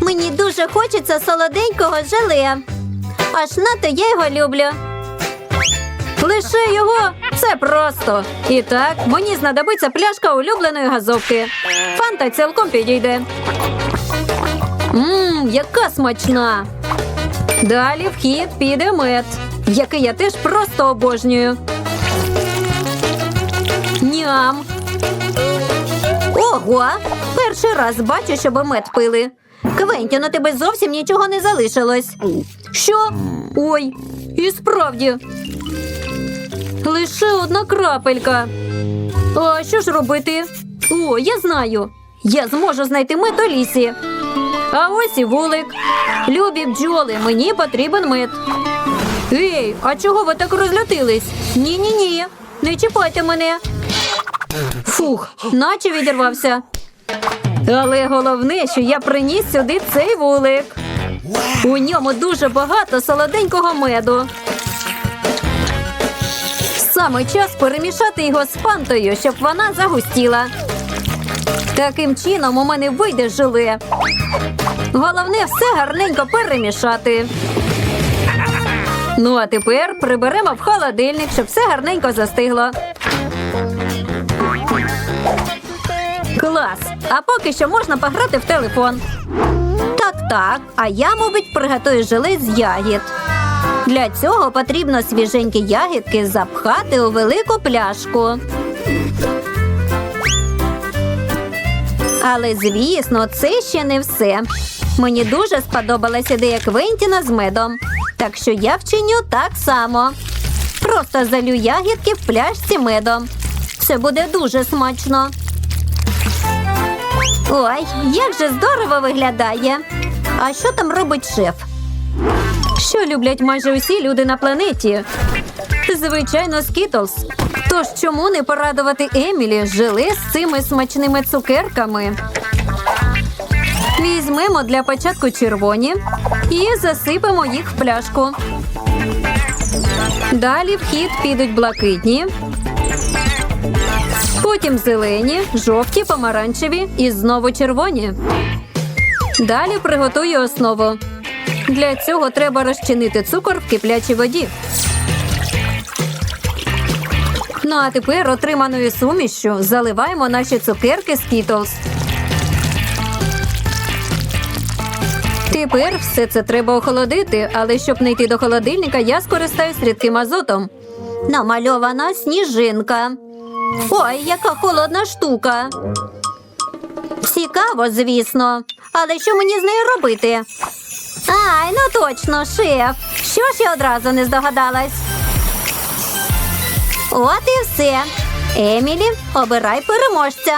Мені дуже хочеться солоденького желе. Аж надто я його люблю. Лише його це просто. І так, мені знадобиться пляшка улюбленої газовки. Фанта цілком підійде. Мм, яка смачна. Далі в хід піде мед, який я теж просто обожнюю. Ням. Ого! Перший раз бачу, щоб мед пили. Квентін, у тебе зовсім нічого не залишилось. Що? Ой, і справді. Лише одна крапелька. А що ж робити? О, я знаю. Я зможу знайти мед у лісі. А ось і вулик. Любі бджоли, мені потрібен мед. Ей, а чого ви так розлютились? Ні-ні ні. Не чіпайте мене. Фух, наче відірвався. Але головне, що я приніс сюди цей вулик. У ньому дуже багато солоденького меду. Саме час перемішати його з фантою, щоб вона загустіла. Таким чином у мене вийде желе. Головне все гарненько перемішати. Ну а тепер приберемо в холодильник, щоб все гарненько застигло. Клас! А поки що можна пограти в телефон. Так, так. А я, мабуть, приготую желе з ягід. Для цього потрібно свіженькі ягідки запхати у велику пляшку. Але, звісно, це ще не все. Мені дуже сподобалась ідея Квентіна з медом. Так що я вчиню так само. Просто залю ягідки в пляшці медом. Це буде дуже смачно. Ой, як же здорово виглядає. А що там робить шеф? Що люблять майже усі люди на планеті? Звичайно, скітлс. Тож чому не порадувати Емілі желе з цими смачними цукерками? Візьмемо для початку червоні і засипемо їх в пляшку. Далі в хід підуть блакитні, потім зелені, жовті, помаранчеві і знову червоні. Далі приготую основу. Для цього треба розчинити цукор в киплячій воді. Ну а тепер отриманою сумішю заливаємо наші цукерки з Skittles. Тепер все це треба охолодити, але щоб не йти до холодильника, я скористаюсь рідким азотом. Намальована сніжинка. Ой, яка холодна штука. Цікаво, звісно. Але що мені з нею робити? Ай, ну точно, шеф. Що ж я одразу не здогадалась? От і все. Емілі, обирай переможця.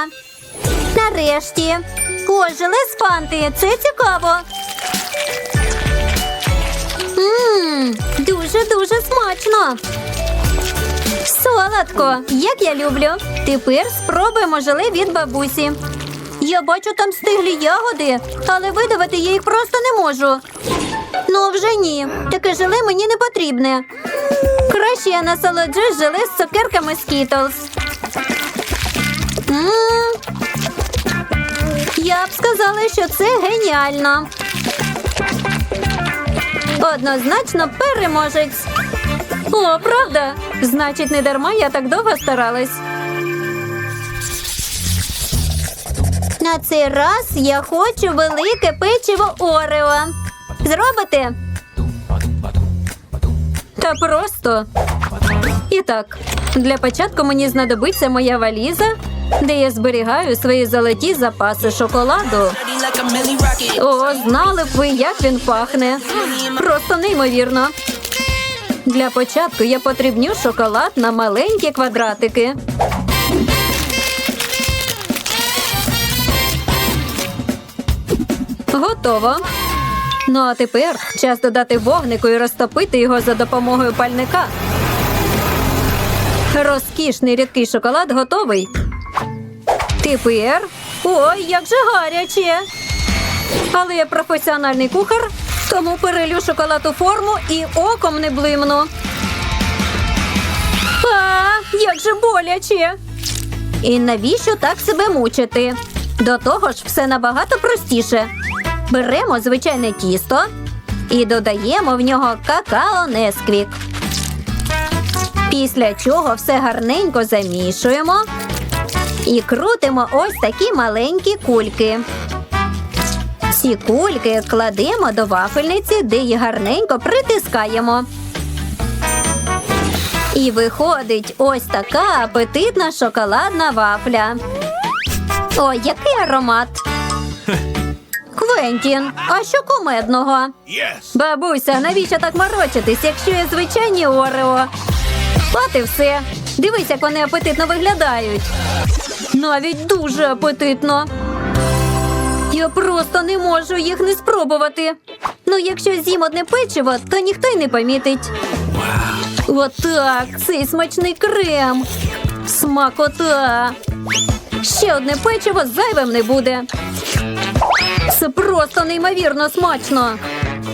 Нарешті. О, з. Це цікаво. Ммм, дуже-дуже смачно. Солодко, як я люблю. Тепер спробуємо желе від бабусі. Я бачу там стиглі ягоди, але видавати я їх просто не можу. Ну, вже ні. Таке желе мені не потрібне. Краще я насолоджусь желе з цукерками Skittles. Я б сказала, що це геніально. Однозначно переможець. О, правда? Значить, не дарма я так довго старалась. На цей раз я хочу велике печиво Орео. Зробите? Та просто. І так, для початку мені знадобиться моя валіза, де я зберігаю свої золоті запаси шоколаду. О, знали б ви, як він пахне. Просто неймовірно. Для початку я потрібню шоколад на маленькі квадратики. Готово. Ну а тепер час додати вогнику і розтопити його за допомогою пальника. Розкішний рідкий шоколад готовий. Тепер. Ой, як же гаряче! Але я професіональний кухар, тому перелю шоколад у форму і оком не блимну. А, як же боляче! І навіщо так себе мучити? До того ж, все набагато простіше. Беремо звичайне тісто і додаємо в нього какао Несквік. Після чого все гарненько замішуємо і крутимо ось такі маленькі кульки. Ці кульки кладемо до вафельниці, де їх гарненько притискаємо. І виходить ось така апетитна шоколадна вафля. Ой, який аромат! Квентін, а що кумедного? Yes. Бабуся, навіщо так морочитись, якщо є звичайні Орео? От і все. Дивись, як вони апетитно виглядають. Навіть дуже апетитно. Я просто не можу їх не спробувати. Ну, якщо з'їм одне печиво, то ніхто й не помітить. Отак, цей смачний крем. Смакота. Ще одне печиво зайвим не буде. Це просто неймовірно смачно.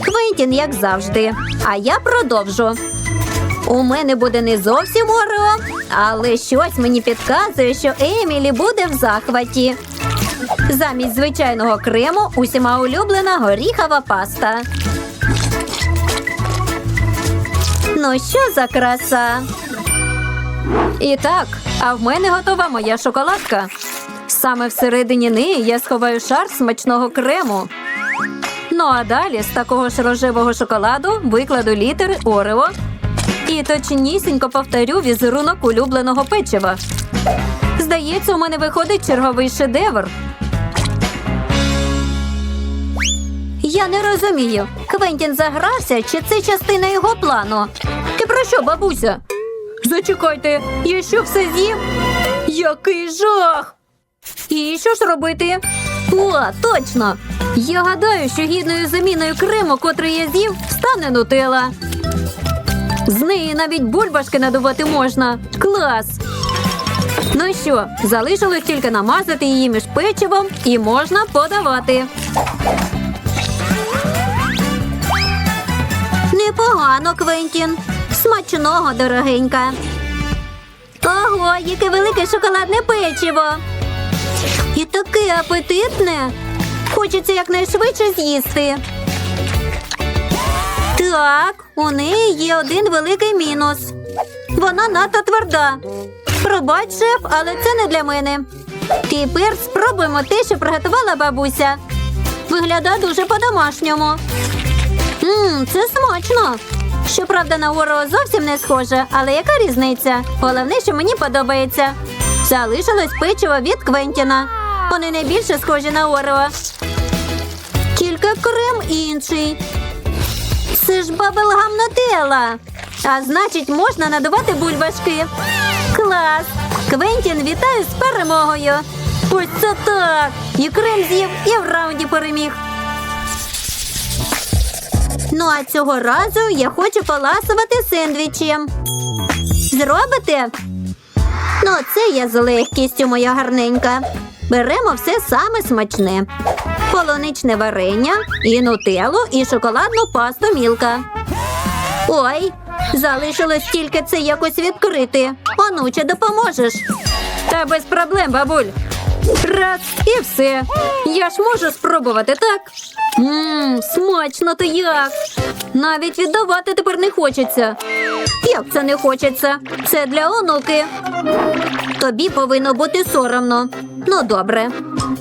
Квентін, як завжди. А я продовжу. У мене буде не зовсім Орео, але щось мені підказує, що Емілі буде в захваті. Замість звичайного крему усіма улюблена горіхова паста. Ну що за краса? І так, а в мене готова моя шоколадка. Саме всередині неї я сховаю шар смачного крему. Ну а далі з такого ж рожевого шоколаду викладу літери Орео і точнісінько повторю візерунок улюбленого печива. Здається, у мене виходить черговий шедевр. Я не розумію, Квентін загрався, чи це частина його плану. Ти про що, бабуся? Зачекайте, я що все з'їв? Який жах! І що ж робити? О, точно! Я гадаю, що гідною заміною крему, котрий я з'їв, стане нутела. З неї навіть бульбашки надувати можна. Клас! Ну що, залишилось тільки намазати її між печивом і можна подавати. Непогано, Квентін. Смачного, дорогенька. Ого, яке велике шоколадне печиво. І таке апетитне. Хочеться якнайшвидше з'їсти. Так, у неї є один великий мінус. Вона надто тверда. Пробач, шеф, але це не для мене. Тепер спробуємо те, що приготувала бабуся. Виглядає дуже по-домашньому. Мм, це смачно. Щоправда, на Орео зовсім не схоже, але яка різниця? Головне, що мені подобається. Залишилось печиво від Квентіна. Вони найбільше схожі на Орео. Тільки крем інший. Це ж бабелгам нутелла. А значить, можна надувати бульбашки. Клас! Квентін, вітаю з перемогою. Ось це так! І крем з'їв, і в раунді переміг. Ну а цього разу я хочу поласувати сендвічем. Зробите? Ну, це я з легкістю, моя гарненька. Беремо все саме смачне: полуничне варення, і нутеллу, і шоколадну пасту мілка. Ой, залишилось тільки це якось відкрити. Онуче, допоможеш. Та без проблем, бабуль. Раз і все. Я ж можу спробувати, так? Мм, смачно то як. Навіть віддавати тепер не хочеться. Як це не хочеться? Це для онуки. Тобі повинно бути соромно. Ну, добре.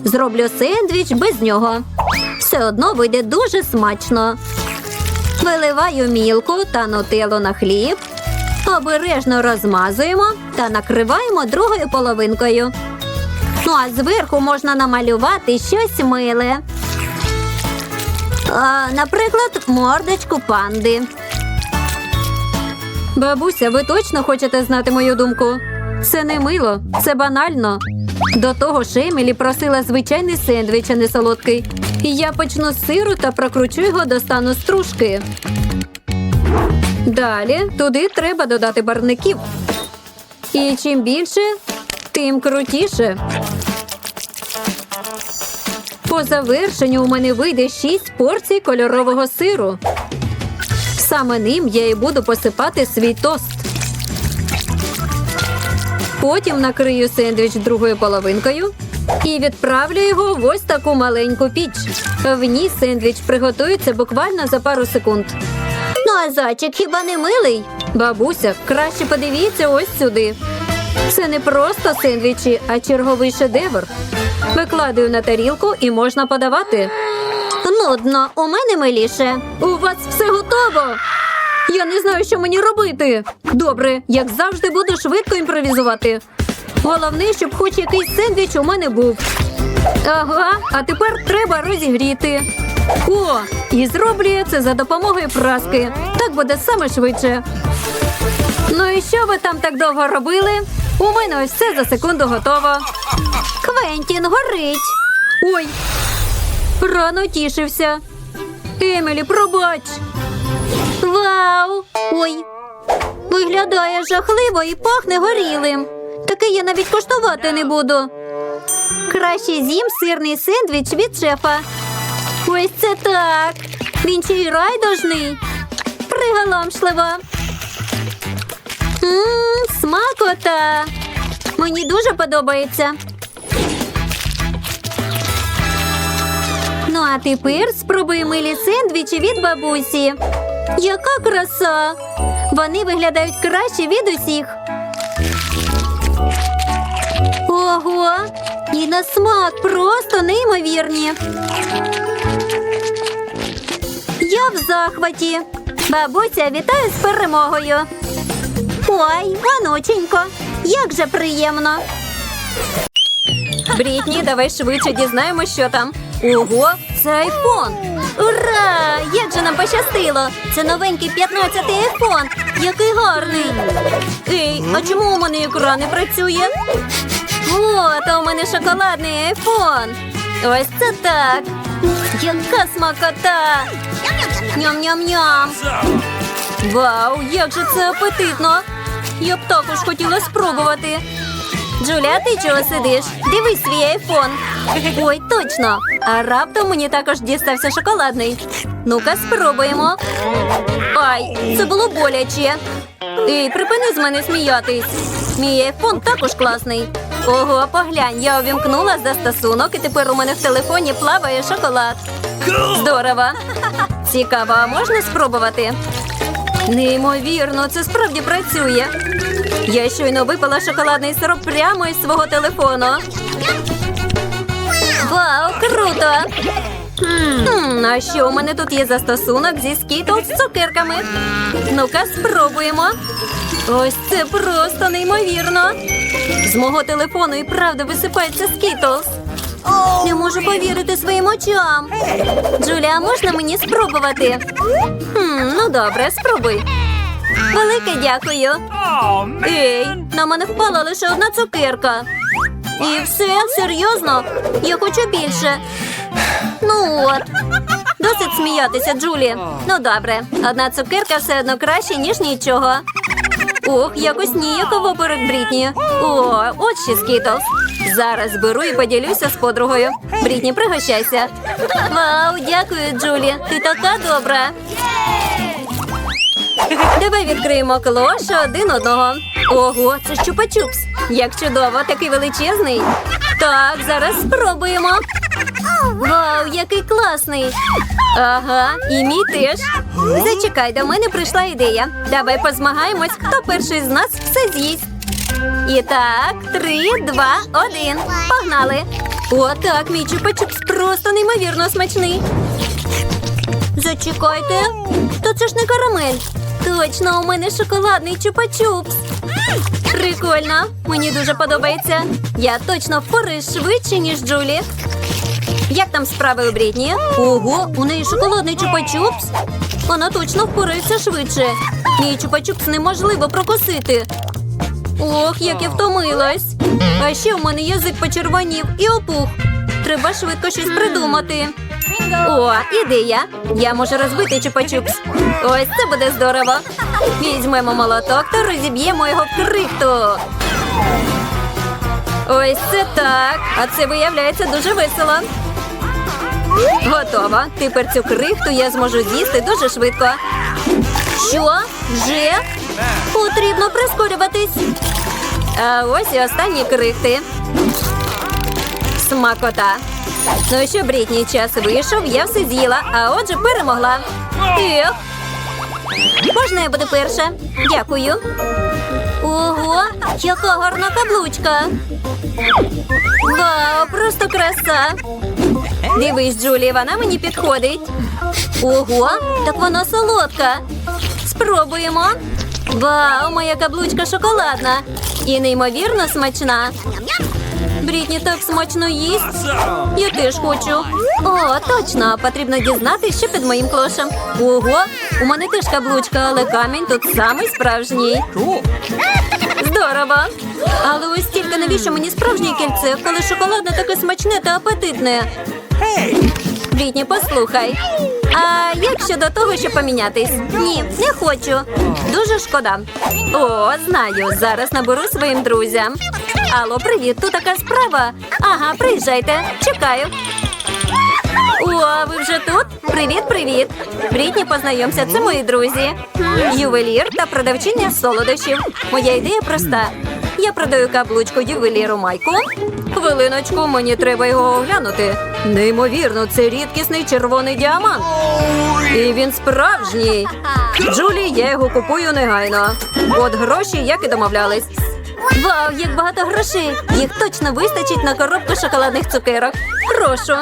Зроблю сендвіч без нього. Все одно вийде дуже смачно. Виливаю мілку та нутеллу на хліб. Обережно розмазуємо та накриваємо другою половинкою. Ну а зверху можна намалювати щось миле. А, наприклад, мордочку панди. Бабуся, ви точно хочете знати мою думку? Це не мило, це банально. До того ж, Емілі просила звичайний сендвіч, а не солодкий. І я почну з сиру та прокручу його до стану стружки. Далі туди треба додати барвників. І чим більше, тим крутіше. По завершенню у мене вийде 6 порцій кольорового сиру. Саме ним я і буду посипати свій тост. Потім накрию сендвіч другою половинкою і відправлю його в ось таку маленьку піч. В ній сендвіч приготується буквально за пару секунд. Ну а зайчик хіба не милий? Бабуся, краще подивіться ось сюди. Це не просто сендвічі, а черговий шедевр. Викладаю на тарілку і можна подавати. Нудно, у мене миліше. У вас все готово. Я не знаю, що мені робити. Добре, як завжди, буду швидко імпровізувати. Головне, щоб хоч якийсь сендвіч у мене був. Ага, а тепер треба розігріти. О, і зроблю я це за допомогою праски. Так буде саме швидше. Ну і що ви там так довго робили? У мене ось все за секунду готово. Квентін горить. Ой, рано тішився. Емілі, пробач. Вау! Ой. Виглядає жахливо і пахне горілим. Таке я навіть коштувати не буду. Краще з'їм сирний сендвіч від шефа. Ось це так. Він ще й райдужний. Приголомшливо. Ммм, смакота. Мені дуже подобається. Ну, а тепер спробуй милі сендвічі від бабусі. Яка краса! Вони виглядають краще від усіх. Ого! І на смак просто неймовірні. Я в захваті. Бабуся, вітаю з перемогою. Ой, онученько, як же приємно. Брітні, давай швидше дізнаємось, що там. Ого, це айфон. Ура! Як же нам пощастило! Це новенький 15-й айфон. Який гарний. Ей, а чому у мене екран не працює? О, то у мене шоколадний айфон. Ось це так. Яка смакота. Ням-ням-ням. Вау, як же це апетитно! Я б також хотіла спробувати. Джуля, ти чого сидиш? Дивись свій айфон. Ой, точно! А раптом мені також дістався шоколадний. Ну-ка, спробуємо. Ай, це було боляче. Ей, припини з мене сміятись. Мій айфон також класний. Ого, поглянь, я увімкнула застосунок, і тепер у мене в телефоні плаває шоколад. Здорово. Цікаво, а можна спробувати? Неймовірно, це справді працює. Я щойно випила шоколадний сироп прямо із свого телефону. Вау, круто! Хм, а що у мене тут є застосунок зі скітл з цукерками? Ну-ка, спробуємо. Ось це просто неймовірно. З мого телефону і правда висипається скітлс. Не можу повірити своїм очам. Джуля, можна мені спробувати? Хм, ну добре, спробуй. Велике дякую. Ей, на мене впала лише одна цукерка. І все, серйозно? Я хочу більше. Ну от. Досить сміятися, Джулі. Ну добре, одна цукерка все одно краще, ніж нічого. Ох, якось ніяково перед Брітні. О, от ще скітлс. Зараз беру і поділюся з подругою. Брітні, пригощайся. Вау, дякую, Джулі. Ти така добра. Давай відкриємо клош один одного. Ого, це щупа-чупс. Як чудово, такий величезний. Так, зараз спробуємо. Вау, який класний. Ага, і мій теж. Зачекай, до мене прийшла ідея. Давай позмагаємось, хто перший з нас все з'їсть. І так, три, два, один. Погнали. О, так, мій чупа-чупс просто неймовірно смачний. Зачекайте. То це ж не карамель. Точно, у мене шоколадний чупа-чупс. Прикольно, мені дуже подобається. Я точно впораюсь швидше, ніж Джулі. Як там справи у Брітні? Ого, у неї шоколадний чупа-чупс. Вона точно впорається швидше. Мій чупа-чупс неможливо прокусити. Ох, як я втомилась. А ще в мене язик почервонів і опух. Треба швидко щось придумати. О, ідея. Я можу розбити чупа-чупс. Ось це буде здорово. Візьмемо молоток та розіб'ємо його в крихту. Ось це так. А це виявляється дуже весело. Готово. Тепер цю крихту я зможу з'їсти дуже швидко. Що? Вже? Потрібно прискорюватись. А ось і останні крихти. Смакота. Ну що, Брітні, час вийшов, я все з'їла, а отже перемогла. Ех, Можна я буду перша? Дякую. Ого, яка гарна каблучка. Вау, просто краса. Дивись, Джулі, вона мені підходить. Ого, так вона солодка. Спробуємо. Вау, моя каблучка шоколадна і неймовірно смачна. Брітні так смачно їсть. Я теж хочу. О, точно, потрібно дізнатися, що під моїм клошем. Ого, у мене теж каблучка, але камінь тут самий справжній. Здорово. Але ось тільки навіщо мені справжнє кільце, коли шоколадне таке смачне та апетитне. Брітні, послухай. А як щодо того, щоб помінятись? Ні, не хочу. Дуже шкода. О, знаю. Зараз наберу своїм друзям. Алло, привіт, тут така справа. Ага, приїжджайте. Чекаю. О, ви вже тут? Привіт, привіт. Брітні, познайомся, це мої друзі. Ювелір та продавчиня солодощів. Моя ідея проста. Я продаю каблучку ювеліру Майку. Хвилиночку, мені треба його оглянути. Неймовірно, це рідкісний червоний діамант. І він справжній. Джулі, я його купую негайно. От гроші, як і домовлялись. Вау, як багато грошей! Їх точно вистачить на коробку шоколадних цукерок. Прошу.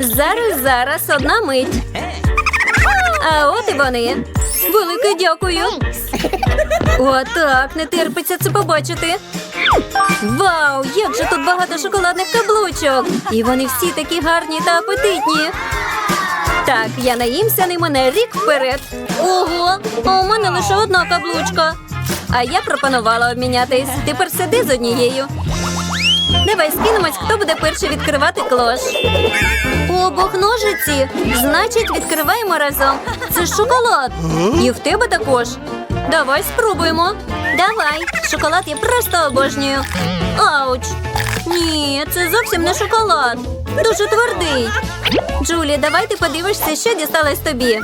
Зараз, зараз, одна мить. А от і вони. Велике дякую. О, так, не терпиться це побачити. Вау, як же тут багато шоколадних каблучок! І вони всі такі гарні та апетитні. Так, я наїмся ними на рік вперед. Ого, а у мене лише одна каблучка. А я пропонувала обмінятись. Тепер сиди з однією. Давай скинемось, хто буде перший відкривати клош. У обох ножиці. Значить, відкриваємо разом. Це шоколад. І в тебе також. Давай спробуємо. Давай, шоколад я просто обожнюю. Ауч! Ні, це зовсім не шоколад. Дуже твердий. Джулі, давай ти подивишся, що дісталось тобі.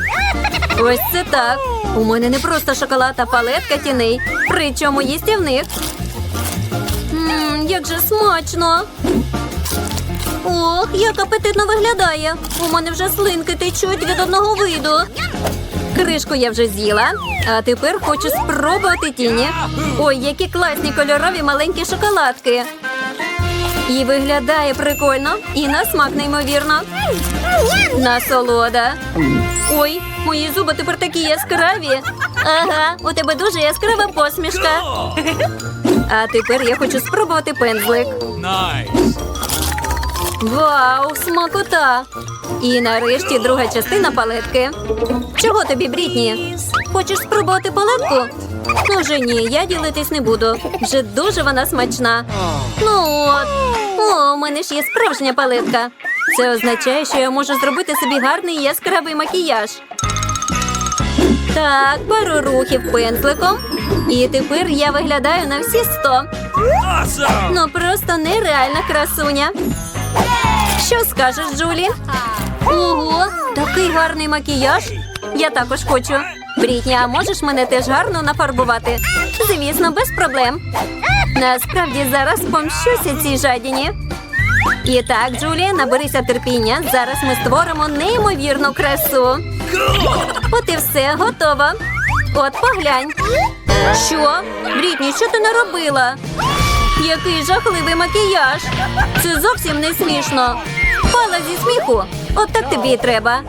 Ось це так. У мене не просто шоколад, а палетка тіней. Причому їстівних. Ммм, як же смачно. Ох, як апетитно виглядає. У мене вже слинки течуть від одного виду. Кришку я вже з'їла, а тепер хочу спробувати тіні. Ой, які класні кольорові маленькі шоколадки. І виглядає прикольно, і на смак неймовірно. Насолода. Ой, мої зуби тепер такі яскраві. Ага, у тебе дуже яскрава посмішка. А тепер я хочу спробувати пензлик. Вау, смакота! І нарешті друга частина палетки. Чого тобі, Брітні? Хочеш спробувати палетку? Ну вже ні, я ділитись не буду. Вже дуже вона смачна. Ну от. О, у мене ж є справжня палетка. Це означає, що я можу зробити собі гарний яскравий макіяж. Так, пару рухів пензликом. І тепер я виглядаю на всі сто. Awesome. Ну просто нереальна красуня. Що скажеш, Джулі? Ого, такий гарний макіяж. Я також хочу. Брітні, а можеш мене теж гарно нафарбувати? Звісно, без проблем. Насправді зараз помщуся цій жадіні. І так, Джулі, наберися терпіння. Зараз ми створимо неймовірну красу. От і все, готово. От поглянь. Що? Брітні, що ти наробила? Який жахливий макіяж. Це зовсім не смішно. Пала зі сміху. От так тобі і треба.